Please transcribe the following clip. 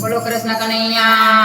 બોલો કૃષ્ણ કનૈયા